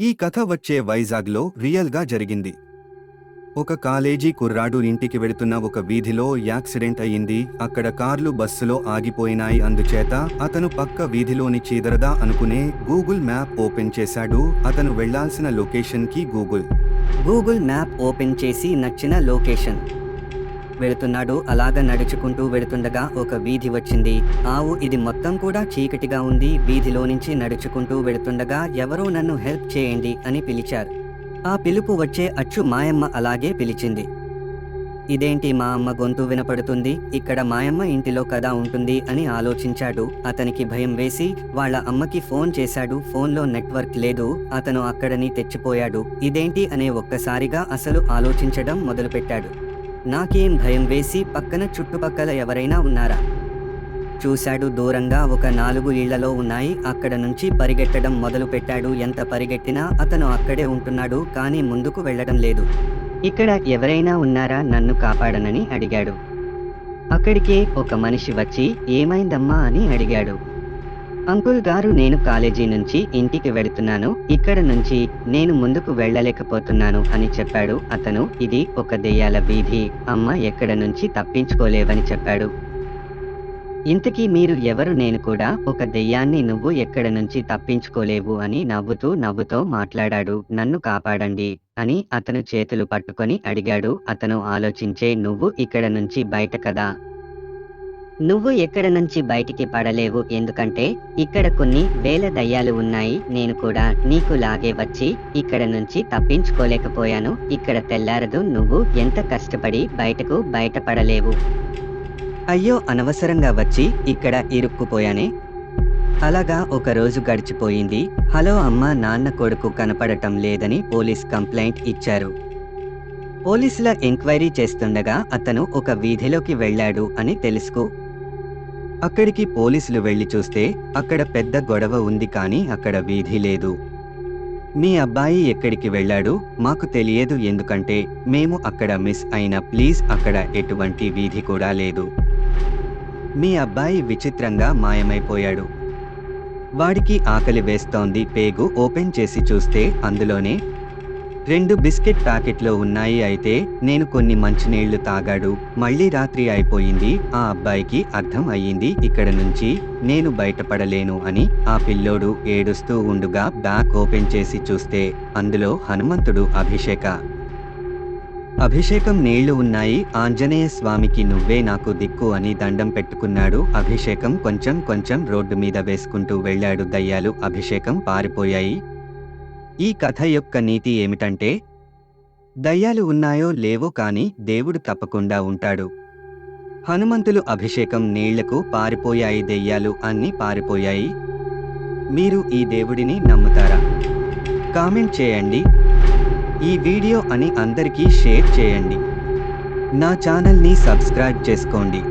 ఈ కథ వచ్చే వైజాగ్లో రియల్గా జరిగింది. ఒక కాలేజీ కుర్రాడు ఇంటికి వెళుతున్న ఒక వీధిలో యాక్సిడెంట్ అయింది అక్కడ కార్లు బస్సులో ఆగిపోయినాయి. అందుచేత అతను పక్క వీధిలోని చీదరదా అనుకునే గూగుల్ మ్యాప్ ఓపెన్ చేశాడు. అతను వెళ్ళాల్సిన లొకేషన్కి గూగుల్. గూగుల్ మ్యాప్ ఓపెన్ చేసి నచ్చిన లొకేషన్. వెళుతున్నాడు. అలాగ నడుచుకుంటూ వెళుతుండగా ఒక వీధి వచ్చింది. ఆవు ఇది మొత్తం కూడా చీకటిగా ఉంది. వీధిలో నుంచి నడుచుకుంటూ వెళుతుండగా ఎవరో నన్ను హెల్ప్ చేయండి అని పిలిచారు. ఆ పిలుపు వచ్చే అచ్చు మాయమ్మ అలాగే పిలిచింది. ఇదేంటి మా అమ్మ గొంతు వినపడుతుంది? ఇక్కడ మాయమ్మ ఇంటిలో కదా ఉంటుంది? అని ఆలోచించాడు. అతనికి భయం వేసి వాళ్ళ అమ్మకి ఫోన్ చేశాడు. ఫోన్లో నెట్వర్క్ లేదు. అతను అక్కడని తెచ్చిపోయాడు. ఇదేంటి? అనే ఒక్కసారిగా అసలు ఆలోచించడం మొదలుపెట్టాడు. నాకేం భయం వేసి పక్కన చుట్టుపక్కల ఎవరైనా ఉన్నారా? చూశాడు దూరంగా ఒక నాలుగు ఇళ్ళలో ఉన్నాయి. అక్కడ నుంచి పరిగెట్టడం మొదలు పెట్టాడు ఎంత పరిగెట్టినా అతను అక్కడే ఉంటున్నాడు కానీ ముందుకు వెళ్ళడం లేదు. ఇక్కడ ఎవరైనా ఉన్నారా? నన్ను కాపాడనని అడిగాడు. అక్కడికే ఒక మనిషి వచ్చి ఏమైందమ్మా? అని అడిగాడు. అంకుల్ గారు నేను కాలేజీ నుంచి ఇంటికి వెళుతున్నాను. ఇక్కడ నుంచి నేను ముందుకు వెళ్ళలేకపోతున్నాను అని చెప్పాడు. అతను ఇది ఒక దెయ్యాల వీధి. అమ్మ ఎక్కడ నుంచి తప్పించుకోలేవని చెప్పాడు. ఇంతకీ మీరు ఎవరు? నేను కూడా ఒక దెయ్యాన్ని నువ్వు ఎక్కడ నుంచి తప్పించుకోలేవు అని నవ్వుతూ నవ్వుతో మాట్లాడాడు. నన్ను కాపాడండి అని అతను చేతులు పట్టుకొని అడిగాడు. అతను ఆలోచించే నువ్వు ఇక్కడ నుంచి బయట కదా. నువ్వు ఎక్కడ నుంచి బయటికి పడలేవు ఎందుకంటే ఇక్కడ కొన్ని వేల దయ్యాలు ఉన్నాయి. నేను కూడా నీకు లాగే వచ్చి ఇక్కడ నుంచి తప్పించుకోలేకపోయాను. ఇక్కడ తెల్లారదు నువ్వు ఎంత కష్టపడి బయటకు బయటపడలేవు. అయ్యో అనవసరంగా వచ్చి ఇక్కడ ఇరుక్కుపోయానే? అలాగా ఒక రోజు గడిచిపోయింది. హలో అమ్మ నాన్న కొడుకు కనపడటం లేదని పోలీస్ కంప్లైంట్ ఇచ్చారు. పోలీసుల ఎంక్వైరీ చేస్తుండగా అతను ఒక వీధిలోకి వెళ్ళాడు అని తెలుసుకో. అక్కడికి పోలీసులు వెళ్ళి చూస్తే అక్కడ పెద్ద గొడవ ఉంది కానీ అక్కడ వీధి లేదు. మీ అబ్బాయి ఎక్కడికి వెళ్ళాడు? మాకు తెలియదు ఎందుకంటే మేము అక్కడ మిస్ అయిన ప్లీజ్ అక్కడ ఎటువంటి వీధి కూడా లేదు. మీ అబ్బాయి విచిత్రంగా మాయమైపోయాడు. వాడికి ఆకలి వేస్తోంది. పేగు ఓపెన్ చేసి చూస్తే అందులోనే రెండు బిస్కెట్ ప్యాకెట్లు ఉన్నాయి అయితే నేను కొన్ని మంచినీళ్ళు తాగాడు. మళ్ళీ రాత్రి అయిపోయింది. ఆ అబ్బాయికి అర్థం అయ్యింది. ఇక్కడ నుంచి నేను బయటపడలేను అని ఆ పిల్లోడు ఏడుస్తూ ఉండుగా బ్యాగ్ ఓపెన్ చేసి చూస్తే అందులో హనుమంతుడు అభిషేక. అభిషేకం నీళ్ళు ఉన్నాయి. ఆంజనేయ స్వామికి నువ్వే నాకు దిక్కు అని దండం పెట్టుకున్నాడు. అభిషేకం కొంచెం కొంచెం రోడ్డు మీద వేసుకుంటూ వెళ్ళాడు. దయ్యాలు అభిషేకం పారిపోయాయి. ఈ కథ యొక్క నీతి ఏమిటంటే దయ్యాలు ఉన్నాయో లేవో కాని దేవుడు తప్పకుండా ఉంటాడు. హనుమంతులు అభిషేకం నీళ్ళకు పారిపోయాయి దెయ్యాలు అన్ని పారిపోయాయి. మీరు ఈ దేవుడిని నమ్ముతారా? కామెంట్ చేయండి. ఈ వీడియో అని అందరికీ షేర్ చేయండి. నా ఛానల్ని సబ్స్క్రైబ్ చేసుకోండి.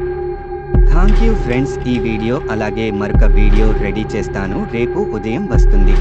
Thank you friends. ఈ వీడియో అలాగే మరొక వీడియో రెడీ చేస్తాను. రేపు ఉదయం వస్తుంది.